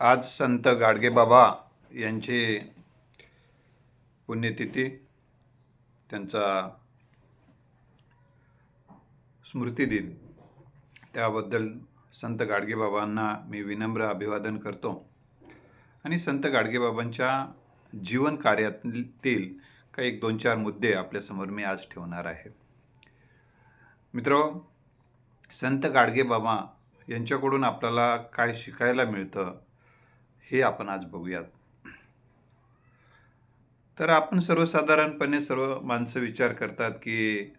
आज संत गाडगेबाबा यांची पुण्यतिथी त्यांचा स्मृतिदिन त्याबद्दल संत गाडगेबाबांना मी विनम्र अभिवादन करतो. आणि संत गाडगेबाबांच्या जीवन कार्यातील काही एक दोन चार मुद्दे आपल्यासमोर मी आज ठेवणार आहे. मित्र संत गाडगेबाबा यांच्याकडून आपल्याला काय शिकायला मिळतं? हे आपण आज बघूयात. तर आपण सर्वसाधारणपणे सर्व माणसं विचार करतात की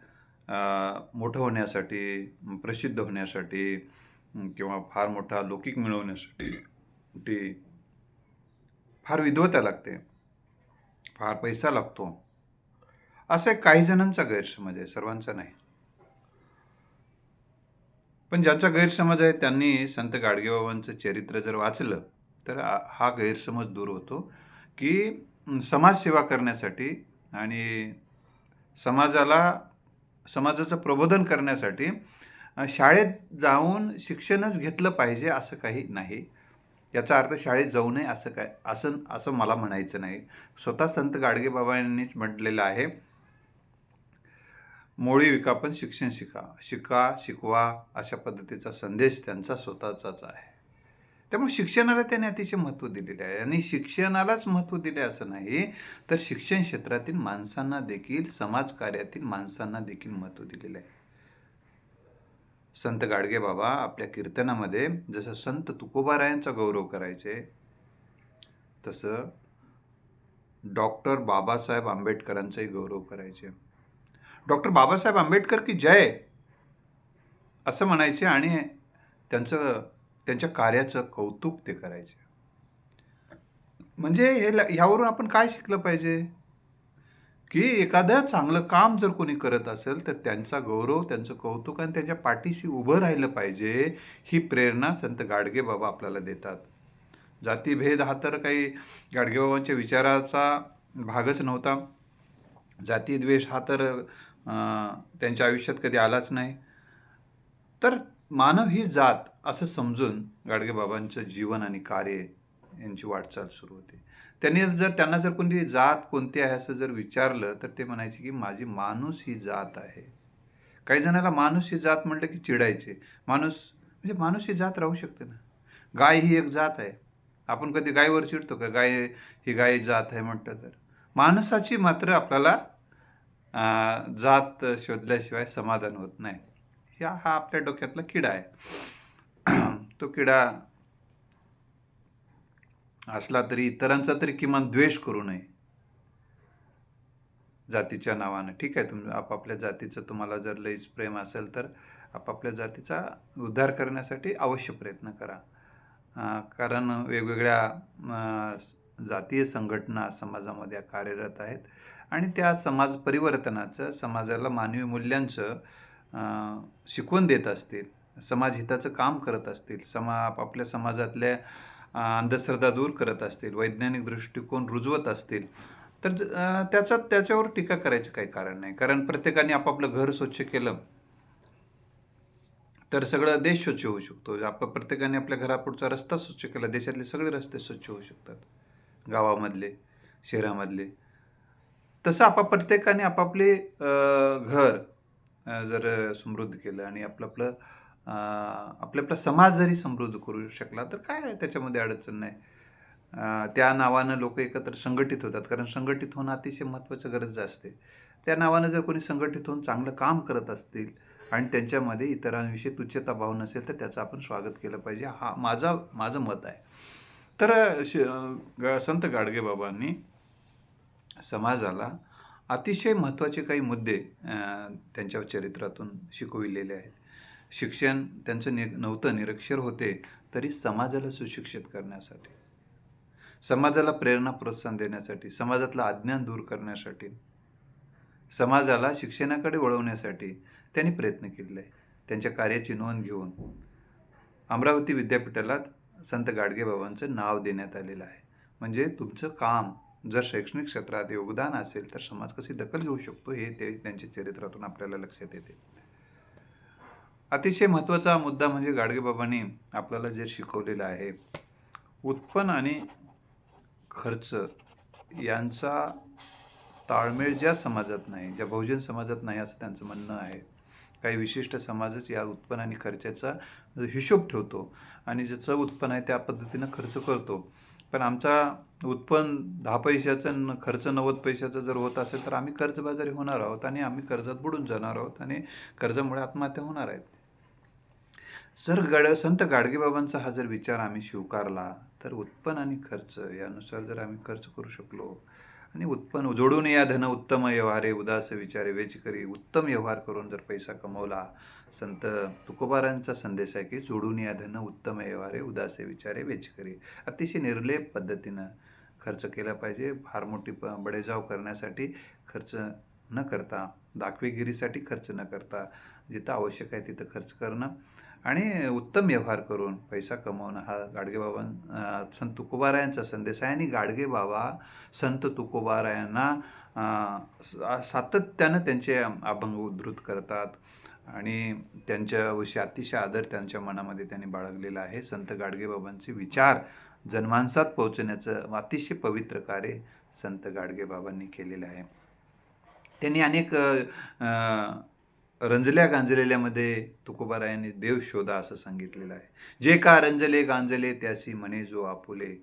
मोठं होण्यासाठी प्रसिद्ध होण्यासाठी किंवा फार मोठा लौकिक मिळवण्यासाठी ती फार विद्वता लागते फार पैसा लागतो. असं काही जणांचा गैरसमज आहे सर्वांचा नाही. पण ज्यांचा गैरसमज आहे त्यांनी संत गाडगेबाबांचं चरित्र जर वाचलं तर हा गैरसमज दूर होतो की समाजसेवा करण्यासाठी आणि समाजाला समाजाचं प्रबोधन करण्यासाठी शाळेत जाऊन शिक्षणच घेतलं पाहिजे असं काही नाही. याचा अर्थ शाळेत जाऊ नये असं काय असं असं मला म्हणायचं नाही. स्वतः संत गाडगेबाबांनीच म्हटलेलं आहे मोळी विका पण शिक्षण शिका. शिका शिकवा अशा पद्धतीचा संदेश त्यांचा स्वतःचाच आहे. त्यामुळे शिक्षणाला त्याने अतिशय महत्त्व दिलेले आहे. आणि शिक्षणालाच महत्त्व दिले असं नाही तर शिक्षण क्षेत्रातील माणसांना देखील समाजकार्यातील माणसांना देखील महत्त्व दिलेलं आहे. संत गाडगे बाबा आपल्या कीर्तनामध्ये जसं संत तुकोबारायांचा गौरव करायचे तसं डॉक्टर बाबासाहेब आंबेडकरांचाही गौरव करायचे. डॉक्टर बाबासाहेब आंबेडकर की जय असं म्हणायचे आणि त्यांचं त्यांच्या कार्याचं कौतुक ते करायचे. म्हणजे हे ल- ह्यावरून आपण काय शिकलं पाहिजे? की एखादं चांगलं काम जर कोणी करत असेल तर त्यांचा गौरव त्यांचं कौतुक आणि त्यांच्या पाठीशी उभं राहिलं पाहिजे ही प्रेरणा संत गाडगे बाबा आपल्याला देतात. जातीभेद हा तर काही गाडगेबाबांच्या विचाराचा भागच नव्हता. जातीद्वेष हा तर त्यांच्या आयुष्यात कधी आलाच नाही. तर मानव ही जात असं समजून गाडगेबाबांचं जीवन आणि कार्य यांची वाटचाल सुरू होते. त्यांनी जर त्यांना जर कोणती जात कोणती आहे असं जर विचारलं तर ते म्हणायचे की माझी माणूस ही जात आहे. काही जणांना माणूस ही जात म्हटलं की चिडायचे. माणूस म्हणजे माणूस ही जात राहू शकते ना. गाय ही एक जात आहे. आपण कधी गायीवर चिडतो का? गाय ही गाय जात आहे म्हटलं तर. माणसाची मात्र आपल्याला जात शोधल्याशिवाय समाधान होत नाही. या हा आपल्या डोक्यातला किडा आहे. तो किडा असला तरी इतरांचा तरी किमान द्वेष करू नये. जातीच्या नावानं. ठीक आहे तुम आपापल्या जातीचं तुम्हाला जर लईच प्रेम असेल तर आपापल्या जातीचा उद्धार करण्यासाठी अवश्य प्रयत्न करा. कारण वेगवेगळ्या जातीय संघटना समाजामध्ये कार्यरत आहेत आणि त्या समाज परिवर्तनाचं समाजाला मानवी मूल्यांचं शिकवण देत असतील. समाजहिताचं काम करत असतील समा आपापल्या समाजातल्या अंधश्रद्धा दूर करत असतील वैज्ञानिक दृष्टिकोन रुजवत असतील तर त्याचा त्याच्यावर टीका करायचं काही कारण नाही. कारण प्रत्येकाने आपापलं घर स्वच्छ केलं तर सगळं देश स्वच्छ होऊ शकतो. आप प्रत्येकाने आपल्या घरापुढचा रस्ता स्वच्छ केला देशातले सगळे रस्ते स्वच्छ होऊ शकतात. गावामधले शहरामधले. तसं आपा प्रत्येकाने आपापले अं, घर जर समृद्ध केलं आणि आपलं आपलं आपला आपला समाज जरी समृद्ध करू शकला तर काय त्याच्यामध्ये अडचण नाही. त्या नावानं लोक एकत्र संघटित होतात. कारण संघटित होणं अतिशय महत्त्वाचं गरज असते. त्या नावानं जर कोणी संघटित होऊन चांगलं काम करत असतील आणि त्यांच्यामध्ये इतरांविषयी तुच्छता भाव नसेल तर त्याचं आपण स्वागत केलं पाहिजे. हा माझा माझं मत आहे. तर श ग- संत गाडगेबाबांनी समाजाला अतिशय महत्त्वाचे काही मुद्दे त्यांच्या चरित्रातून शिकविलेले आहेत. शिक्षण त्यांचं नि नव्हतं निरक्षर होते तरी समाजाला सुशिक्षित करण्यासाठी समाजाला प्रेरणा प्रोत्साहन देण्यासाठी समाजातलं अज्ञान दूर करण्यासाठी समाजाला शिक्षणाकडे वळवण्यासाठी त्यांनी प्रयत्न केले आहे त्यांच्या कार्याची नोंद घेऊन अमरावती विद्यापीठाला संत गाडगेबाबांचं नाव देण्यात आलेलं आहे. म्हणजे तुमचं काम जर शैक्षणिक क्षेत्रात योगदान असेल तर समाज कशी दखल घेऊ शकतो हे ते त्यांच्या चरित्रातून आपल्याला लक्षात येते. अतिशय महत्त्वाचा मुद्दा म्हणजे गाडगेबाबांनी आपल्याला जे शिकवलेलं आहे उत्पन्न आणि खर्च यांचा ताळमेळ ज्या समाजात नाही ज्या बहुजन समाजात नाही असं त्यांचं म्हणणं आहे. काही विशिष्ट समाजच या उत्पन्न आणि खर्चाचा हिशोब ठेवतो आणि ज्याचं उत्पन्न आहे त्या पद्धतीनं खर्च करतो. पण आमचा उत्पन्न दहा पैशाचं न खर्च नव्वद पैशाचा जर होत असेल तर आम्ही कर्जबाजारी होणार आहोत आणि आम्ही कर्जात बुडून जाणार आहोत आणि कर्जामुळे आत्महत्या होणार आहेत. जर गड संत गाडगेबाबांचा हा जर विचार आम्ही स्वीकारला तर उत्पन्न आणि खर्च यानुसार जर आम्ही खर्च करू शकलो आणि उत्पन्न जोडून या धन उत्तम व्यवहारे उदास विचारे वेच करी उत्तम व्यवहार करून जर पैसा कमवला संत तुकोबारांचा संदेश आहे की जोडून या धन उत्तम व्यवहारे उदासे विचारे वेच करी अतिशय निर्लेप पद्धतीनं खर्च केला पाहिजे. फार मोठी प बडेजाव करण्यासाठी खर्च न करता दाखवेगिरीसाठी खर्च न करता जिथं आवश्यक आहे तिथं खर्च करणं. आणि उत्तम व्यवहार करून पैसा कमवणं हा गाडगेबाबां संत तुकोबारायांचा संदेश आहे. आणि गाडगेबाबा संत तुकोबारायांना सातत्यानं त्यांचे अभंग उद्धृत करतात. आणि त्यांच्याविषयी अतिशय आदर त्यांच्या मनामध्ये त्यांनी बाळगलेला आहे. संत गाडगेबाबांचे विचार जनमानसात पोहोचण्याचं अतिशय पवित्र कार्य संत गाडगेबाबांनी केलेलं आहे. त्यांनी अनेक रंजल्या गांजलेल्यामध्ये तुकोबारायांनी देव शोधा असं सांगितलेलं आहे. जे का रंजले गांजले त्यासी म्हणे जो आपुले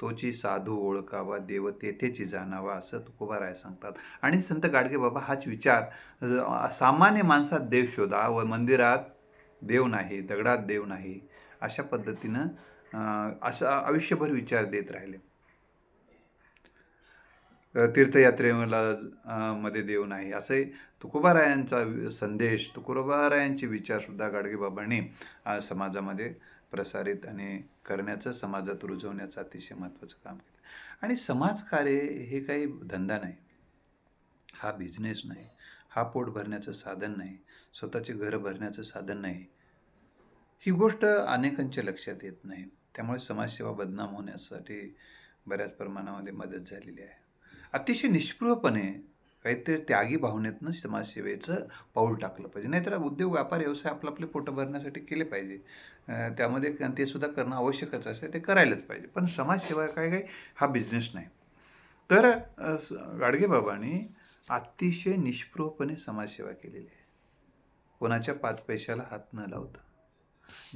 तोची साधू ओळखावा देव तेथेची जाणावा असं तुकोबाराय सांगतात. आणि संत गाडगे बाबा हाच विचार सामान्य माणसात देव शोधा व मंदिरात देव नाही दगडात देव नाही अशा पद्धतीनं असं आयुष्यभर विचार देत राहिले. तीर्थयात्रेला मध्ये देव नाही असे तुकोबारायांचा संदेश तुकोबारायांचे विचारसुद्धा गाडगेबाबांनी समाजामध्ये प्रसारित आणि करण्याचं समाजात रुजवण्याचं अतिशय महत्त्वाचं काम केलं. आणि समाजकार्य हे काही धंदा नाही. हा बिझनेस नाही. हा पोट भरण्याचं साधन नाही. स्वतःचे घर भरण्याचं साधन नाही. ही गोष्ट अनेकांच्या लक्षात येत नाही. त्यामुळे समाजसेवा बदनाम होण्यासाठी बऱ्याच प्रमाणामध्ये मदत झालेली आहे. अतिशय निष्पृहपणे काहीतरी त्यागी भावनेतनं समाजसेवेचं पाऊल टाकलं पाहिजे. नाहीतर उद्योग व्यापार व्यवसाय आपलं आपले पोटं भरण्यासाठी केले पाहिजे. त्यामध्ये ते सुद्धा करणं आवश्यकच असते ते करायलाच पाहिजे. पण समाजसेवा काय काय? हा बिझनेस नाही. तर गाडगेबाबांनी अतिशय निष्पृहपणे समाजसेवा केलेली आहे. कोणाच्या पाच पैशाला हात न लावता.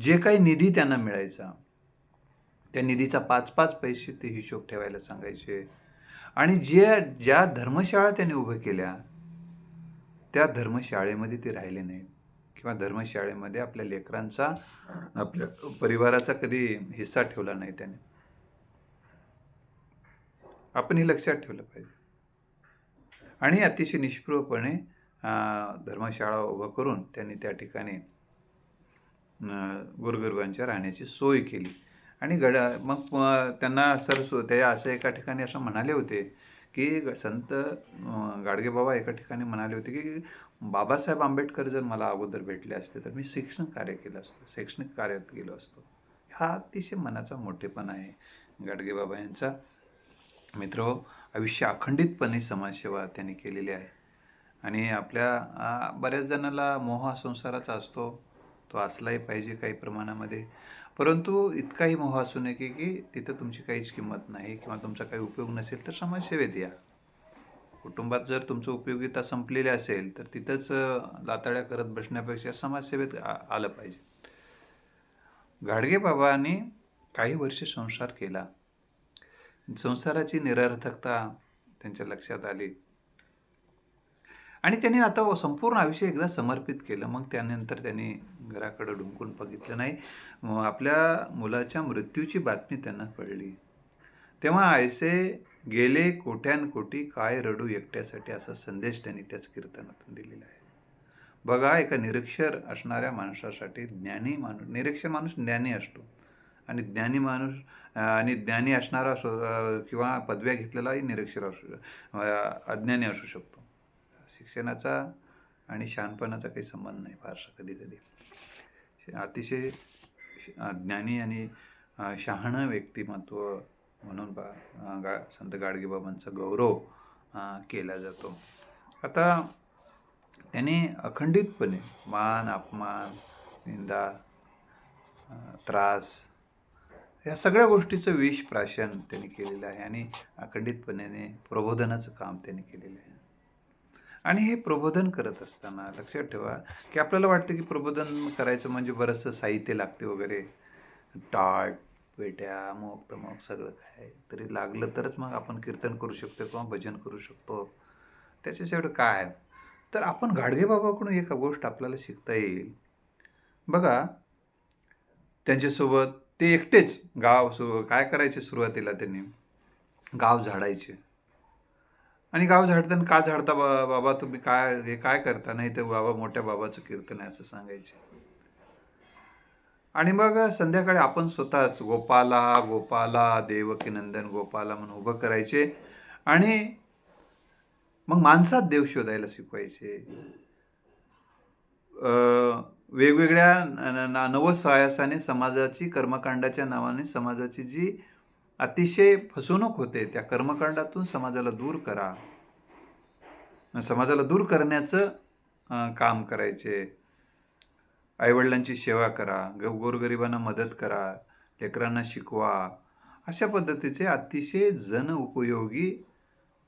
जे काही निधी त्यांना मिळायचा त्या निधीचा पाच पाच पैसे ते हिशोब ठेवायला सांगायचे. आणि जे ज्या धर्मशाळा त्यांनी उभ्या केल्या त्या धर्मशाळेमध्ये ते राहिले नाहीत. किंवा धर्मशाळेमध्ये आपल्या लेकरांचा आपल्या परिवाराचा कधी हिस्सा ठेवला नाही त्याने. आपण हे लक्षात ठेवलं पाहिजे. आणि अतिशय निष्प्रभपणे धर्मशाळा उभं करून त्यांनी त्या ठिकाणी अं, गोरगरिबांच्या राहण्याची सोय केली. आणि गड मग त्यांना सर ते असं एका ठिकाणी असं म्हणाले होते की ग- संत गाडगेबाबा एका ठिकाणी म्हणाले होते की बाबासाहेब आंबेडकर जर मला अगोदर भेटले असते तर मी शैक्षणिक कार्य केलं असतं शैक्षणिक कार्यात गेलो असतो. हा अतिशय मनाचा मोठेपणा आहे गाडगेबाबा यांचा. मित्र आयुष्य अखंडितपणे समाजसेवा त्यांनी केलेली आहे. आणि आपल्या बऱ्याच जणाला मोह हा संसाराचा असतो. तो असलाही पाहिजे काही प्रमाणामध्ये. परंतु इतकाही मोह असू नये की की तिथं तुमची काहीच किंमत नाही किंवा तुमचा काही उपयोग नसेल तर समाजसेवेत या. कुटुंबात जर तुमचं उपयोगिता संपलेली असेल तर तिथंच लाताड्या करत बसण्यापेक्षा समाजसेवेत आलं पाहिजे. गाडगे बाबांनी काही वर्षे संसार केला. संसाराची निरर्थकता त्यांच्या लक्षात आली. आणि त्यांनी आता संपूर्ण आयुष्य एकदा समर्पित केलं. मग त्यानंतर त्यांनी घराकडे ढुंकून बघितलं नाही. मग आपल्या मुलाच्या मृत्यूची बातमी त्यांना कळली. तेव्हा आयसे गेले कोट्यानकोटी काय रडू एकट्यासाठी असा संदेश त्यांनी त्याच कीर्तनातून दिलेला आहे. बघा एका निरक्षर असणाऱ्या माणसासाठी ज्ञानी माणूस निरक्षर माणूस ज्ञानी असतो. आणि ज्ञानी माणूस आणि ज्ञानी असणारा असो किंवा पदव्या घेतलेलाही निरक्षर असू अज्ञानी असू शकतो. शिक्षणाचा आणि शहाणपणाचा काही संबंध नाही फारसा कधी कधी अतिशय श- ज्ञानी आणि शहाणं व्यक्तिमत्व म्हणून बा गा संत गाडगेबाबांचा गौरव केला जातो. आता त्याने अखंडितपणे मान अपमान निंदा त्रास या सगळ्या गोष्टीचं विष प्राशन त्यांनी केलेलं आहे आणि अखंडितपणे प्रबोधनाचं काम त्यांनी केलेलं आहे. आणि हे प्रबोधन करत असताना लक्षात ठेवा की आपल्याला वाटतं की प्रबोधन करायचं म्हणजे बरंचसं साहित्य लागते वगैरे. टाळ पेट्या मग तर मग सगळं काय. तरी लागलं तरच मग आपण कीर्तन करू शकतो किंवा भजन करू शकतो. त्याच्याशिवाय काय? आहे? तर आपण गाडगे बाबाकडून एक गोष्ट आपल्याला शिकता येईल. बघा त्यांच्यासोबत ते एकटेच गाव सु काय करायचे सुरुवातीला त्यांनी? गाव झाडायचे. आणि गाव झाडताना का झाडता बा बाबा तुम्ही काय हे काय करता? नाही तर बाबा मोठ्या बाबाचं कीर्तन आहे असं सांगायचे. आणि मग संध्याकाळी आपण स्वतःच गोपाला गोपाला देवकीनंदन गोपाला म्हणून उभं करायचे. आणि मग माणसात देव शोधायला शिकवायचे. वेगवेगळ्या नवसायासाने समाजाची कर्मकांडाच्या नावाने समाजाची जी अतिशय फसवणूक होते. त्या कर्मकांडातून समाजाला दूर करा. समाजाला दूर करण्याचं काम करायचे. आईवडिलांची सेवा करा. ग गोरगरिबांना मदत करा. लेकरांना शिकवा. अशा पद्धतीचे अतिशय जनउपयोगी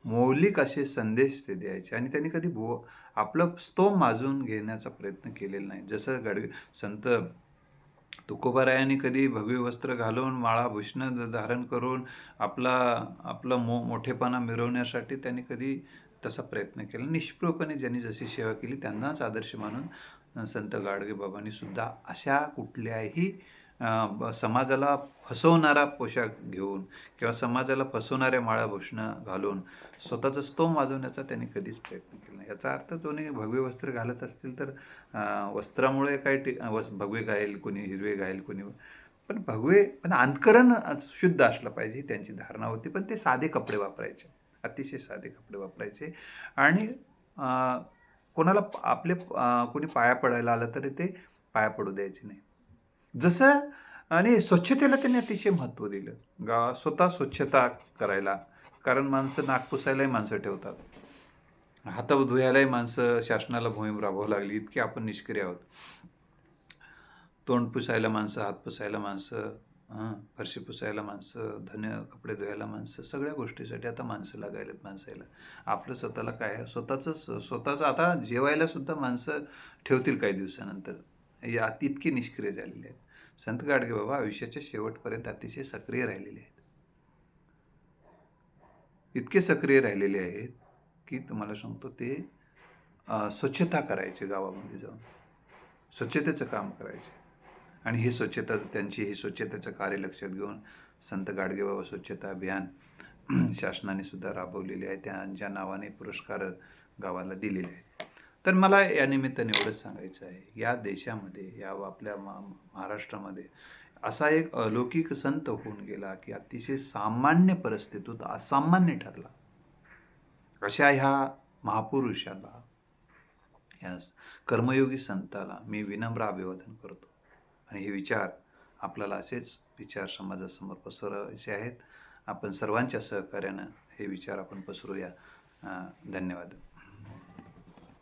मौलिक असे संदेश ते द्यायचे. आणि त्यांनी कधी भो आपलं स्तोम माजून घेण्याचा प्रयत्न केलेला नाही. जसं गड संत तुकोबारायाने कधी भगवे वस्त्र घालून माळाभूषण धारण करून आपला आपला मो मोठेपणा मिरवण्यासाठी त्यांनी कधी तसा प्रयत्न केला? निष्प्रभपणे ज्यांनी जशी सेवा केली त्यांनाच आदर्श मानून संत गाडगे बाबांनी सुद्धा अशा कुठल्याही समाजाला फसवणारा पोशाख घेऊन किंवा समाजाला फसवणाऱ्या माळा भूषणं घालून स्वतःचा स्तोम वाजवण्याचा त्यांनी कधीच प्रयत्न केला नाही. याचा अर्थ दोन्ही भगवे वस्त्र घालत असतील तर वस्त्रामुळे काय टी वस भगवे घाईल कोणी हिरवे घाईल कोणी. पण भगवे पण अंतकरण शुद्ध असलं पाहिजे ही त्यांची धारणा होती. पण ते साधे कपडे वापरायचे. अतिशय साधे कपडे वापरायचे. आणि कोणाला आपले कोणी पाया पडायला आलं तरी ते पाया पडू द्यायचे नाही. जसं आणि स्वच्छतेला त्यांनी अतिशय महत्त्व दिलं. गा स्वतः स्वच्छता करायला. कारण माणसं नाक पुसायलाही माणसं ठेवतात. हातावर धुयालाही माणसं शासनाला मोहीम राबवावं लागली इतकी आपण निष्क्रिय आहोत. तोंड पुसायला माणसं हात पुसायला माणसं फरशी पुसायला माणसं धन्य कपडे धुवायला माणसं सगळ्या गोष्टीसाठी आता माणसं लागायलेत माणसायला. आपलं स्वतःला काय आहे स्वतःचं आता जेवायला सुद्धा माणसं ठेवतील काही दिवसानंतर. या तितके निष्क्रिय झालेली आहेत. संत गाडगे बाबा आयुष्याच्या शेवटपर्यंत अतिशय सक्रिय राहिलेले आहेत. इतके सक्रिय राहिलेले आहेत की तुम्हाला सांगतो ते स्वच्छता करायचे गावामध्ये जाऊन. स्वच्छतेचं काम करायचे. आणि हे स्वच्छता त्यांची हे स्वच्छतेचं कार्य लक्षात घेऊन संत गाडगेबाबा स्वच्छता अभियान शासनाने सुद्धा राबवलेले आहे. त्यांच्या नावाने पुरस्कार गावाला दिलेले आहेत. तर मला या निमित्ताने एवढंच सांगायचं आहे या देशामध्ये या आपल्या मा महाराष्ट्रामध्ये असा एक अलौकिक संत होऊन गेला की अतिशय सामान्य परिस्थितीत असामान्य ठरला. अशा ह्या महापुरुषाला या कर्मयोगी संताला मी विनम्र अभिवादन करतो. आणि हे विचार आपल्याला असेच विचार समाजासमोर पसरवायचे आहेत. आपण सर्वांच्या सहकार्यानं हे विचार आपण पसरूया. धन्यवाद.